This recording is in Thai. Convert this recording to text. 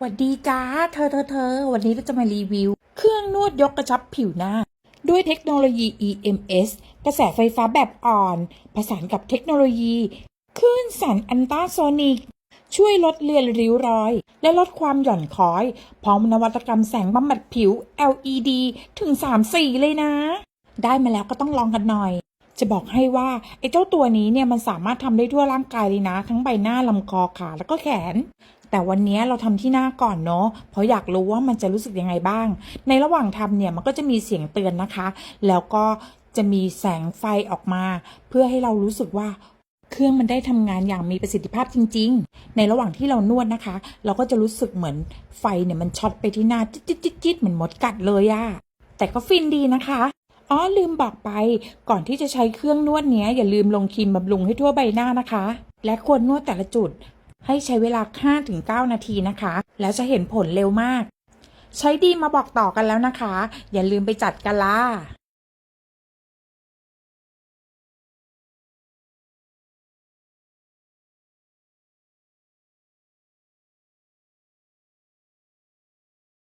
สวัสดีจ้า เธอเธอเธอ วันนี้เราจะมารีวิว เครื่องนวดยกกระชับผิวหน้า ด้วยเทคโนโลยี EMS กระแสไฟฟ้าแบบอ่อน ผสานกับเทคโนโลยีคลื่นแสงอันต้าโซนิก ช่วยลดเลือนริ้วรอย และลดความหย่อนคล้อย พร้อมนวัตกรรมแสงบำบัดผิว LED ถึง 3 สีเลยนะ ได้มาแล้วก็ต้องลองกันหน่อย จะบอกให้ว่าไอ้เจ้าตัวนี้เนี่ยมันสามารถทำได้ทั่วร่างกายเลยนะ ทั้งใบหน้าลำคอขาแล้วก็แขน แต่วันนี้เราทำที่หน้าก่อนเนาะเพราะอยากรู้ว่ามันจะรู้สึกยังไงบ้าง ในระหว่างทำเนี่ยมันก็จะมีเสียงเตือนนะคะ แล้วก็จะมีแสงไฟออกมา เพื่อให้เรารู้สึกว่าเครื่องมันได้ทำงานอย่างมีประสิทธิภาพจริง ๆ ในระหว่างที่เรานวดนะคะ เราก็จะรู้สึกเหมือนไฟเนี่ยมันช็อตไปที่หน้าจิ๊ดจิ๊ดจิ๊ดจิ๊ดเหมือนมดกัดเลยอะแต่ก็ฟินดีนะคะ อ๋อลืมบอกไป ก่อนที่จะใช้เครื่องนวดเนี้ย อย่าลืมลงครีมบำรุงให้ทั่วใบหน้านะคะ และควรนวดแต่ละจุด ให้ใช้เวลา 5-9 นาทีนะคะ แล้วจะเห็นผลเร็วมาก ใช้ดีมาบอกต่อกันแล้วนะคะ อย่าลืมไปจัดกันล่ะ